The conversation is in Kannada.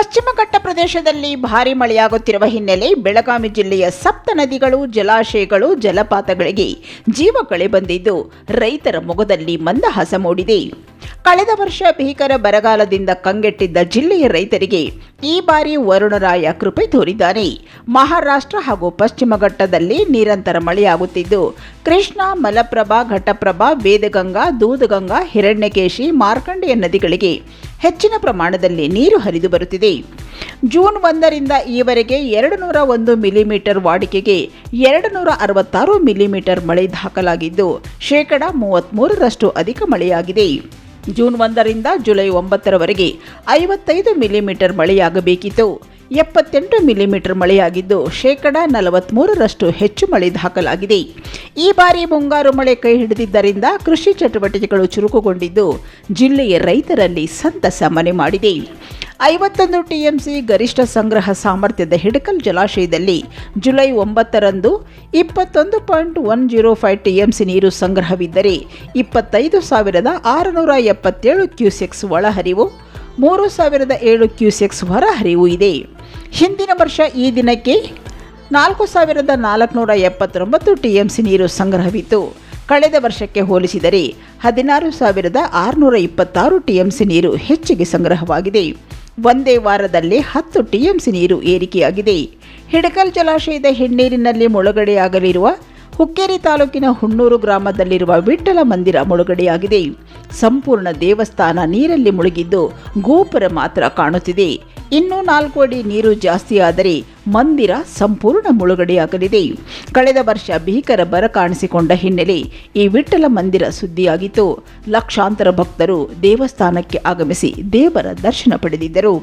ಪಶ್ಚಿಮ ಘಟ್ಟ ಪ್ರದೇಶದಲ್ಲಿ ಭಾರಿ ಮಳೆಯಾಗುತ್ತಿರುವ ಹಿನ್ನೆಲೆ ಬೆಳಗಾವಿ ಜಿಲ್ಲೆಯ ಸಪ್ತ ನದಿಗಳು, ಜಲಾಶಯಗಳು, ಜಲಪಾತಗಳಿಗೆ ಜೀವ ಕಳೆ ಬಂದಿದ್ದು ರೈತರ ಮೊಗದಲ್ಲಿ ಮಂದಹಾಸ ಮೂಡಿದೆ. ಕಳೆದ ವರ್ಷ ಭೀಕರ ಬರಗಾಲದಿಂದ ಕಂಗೆಟ್ಟಿದ್ದ ಜಿಲ್ಲೆಯ ರೈತರಿಗೆ ಈ ಬಾರಿ ವರುಣರಾಯ ಕೃಪೆ ತೋರಿದ್ದಾನೆ. ಮಹಾರಾಷ್ಟ್ರ ಹಾಗೂ ಪಶ್ಚಿಮ ಘಟ್ಟದಲ್ಲಿ ನಿರಂತರ ಮಳೆಯಾಗುತ್ತಿದ್ದು, ಕೃಷ್ಣ, ಮಲಪ್ರಭಾ, ಘಟಪ್ರಭಾ ವೇದಗಂಗಾ ದೂದಗಂಗಾ, ಹಿರಣ್ಯಕೇಶಿ, ಮಾರ್ಕಂಡೆಯ ನದಿಗಳಿಗೆ ಹೆಚ್ಚಿನ ಪ್ರಮಾಣದಲ್ಲಿ ನೀರು ಹರಿದು ಬರುತ್ತಿದೆ. ಜೂನ್ ಒಂದರಿಂದ ಈವರೆಗೆ ಎರಡು ನೂರ ಒಂದು ಮಿಲಿಮೀಟರ್ ವಾಡಿಕೆಗೆ ಎರಡು ನೂರ ಅರವತ್ತಾರು ಮಿಲಿಮೀಟರ್ ಮಳೆ ದಾಖಲಾಗಿದ್ದು, ಶೇಕಡ ಮೂವತ್ತ್ಮೂರರಷ್ಟು ಅಧಿಕ ಮಳೆಯಾಗಿದೆ. ಜೂನ್ ಒಂದರಿಂದ ಜುಲೈ ಒಂಬತ್ತರವರೆಗೆ ಐವತ್ತೈದು ಮಿಲಿಮೀಟರ್ ಮಳೆಯಾಗಬೇಕಿತ್ತು. ಎಪ್ಪತ್ತೆಂಟು ಮಿಲಿಮೀಟರ್ ಮಳೆಯಾಗಿದ್ದು ಶೇಕಡ ನಲವತ್ತ್ಮೂರರಷ್ಟು ಹೆಚ್ಚು ಮಳೆ ದಾಖಲಾಗಿದೆ. ಈ ಬಾರಿ ಮುಂಗಾರು ಮಳೆ ಕೈ ಹಿಡಿದಿದ್ದರಿಂದ ಕೃಷಿ ಚಟುವಟಿಕೆಗಳು ಚುರುಕುಗೊಂಡಿದ್ದು ಜಿಲ್ಲೆಯ ರೈತರಲ್ಲಿ ಸಂತಸ ಮನೆ ಮಾಡಿದೆ. ಐವತ್ತೊಂದು ಟಿಎಂಸಿ ಗರಿಷ್ಠ ಸಂಗ್ರಹ ಸಾಮರ್ಥ್ಯದ ಹಿಡಕಲ್ ಜಲಾಶಯದಲ್ಲಿ ಜುಲೈ ಒಂಬತ್ತರಂದು ಇಪ್ಪತ್ತೊಂದು point one zero five TMC ನೀರು ಸಂಗ್ರಹವಿದ್ದರೆ ಇಪ್ಪತ್ತೈದು ಸಾವಿರದ ಆರುನೂರ ಎಪ್ಪತ್ತೇಳು ಕ್ಯೂಸೆಕ್ಸ್ ಒಳಹರಿವು, ಮೂರು ಸಾವಿರದ ಏಳು ಕ್ಯೂಸೆಕ್ಸ್ ಹೊರಹರಿವು ಇದೆ. ಹಿಂದಿನ ವರ್ಷ ಈ ದಿನಕ್ಕೆ ನಾಲ್ಕು ಸಾವಿರದ ನಾಲ್ಕುನೂರ ಎಪ್ಪತ್ತೊಂಬತ್ತು ಟಿ ಎಂ ಸಿ ನೀರು ಸಂಗ್ರಹವಿತ್ತು. ಕಳೆದ ವರ್ಷಕ್ಕೆ ಹೋಲಿಸಿದರೆ ಹದಿನಾರು ಸಾವಿರದ ಆರುನೂರ ಇಪ್ಪತ್ತಾರು ಟಿ ಎಂ ಸಿ ನೀರು ಹೆಚ್ಚಿಗೆ ಸಂಗ್ರಹವಾಗಿದೆ. ಒಂದೇ ವಾರದಲ್ಲಿ ಹತ್ತು ಟಿ ಎಂ ಸಿ ನೀರು ಏರಿಕೆಯಾಗಿದೆ. ಹಿಡಕಲ್ ಜಲಾಶಯದ ಹಿನ್ನೀರಿನಲ್ಲಿ ಮುಳುಗಡೆಯಾಗಲಿರುವ ಹುಕ್ಕೇರಿ ತಾಲೂಕಿನ ಹುಣ್ಣೂರು ಗ್ರಾಮದಲ್ಲಿರುವ ವಿಠಲ ಮಂದಿರ ಮುಳುಗಡೆಯಾಗಿದೆ. ಸಂಪೂರ್ಣ ದೇವಸ್ಥಾನ ನೀರಲ್ಲಿ ಮುಳುಗಿದ್ದು ಗೋಪುರ ಮಾತ್ರ ಕಾಣುತ್ತಿದೆ. ಇನ್ನೂ ನಾಲ್ಕು ಅಡಿ ನೀರು ಜಾಸ್ತಿಯಾದರೆ ಮಂದಿರ ಸಂಪೂರ್ಣ ಮುಳುಗಡೆಯಾಗಲಿದೆ. ಕಳೆದ ವರ್ಷ ಭೀಕರ ಬರ ಕಾಣಿಸಿಕೊಂಡ ಹಿನ್ನೆಲೆ ಈ ವಿಠಲ ಮಂದಿರ ಸುದ್ದಿಯಾಗಿತ್ತು. ಲಕ್ಷಾಂತರ ಭಕ್ತರು ದೇವಸ್ಥಾನಕ್ಕೆ ಆಗಮಿಸಿ ದೇವರ ದರ್ಶನ ಪಡೆದಿದ್ದರು.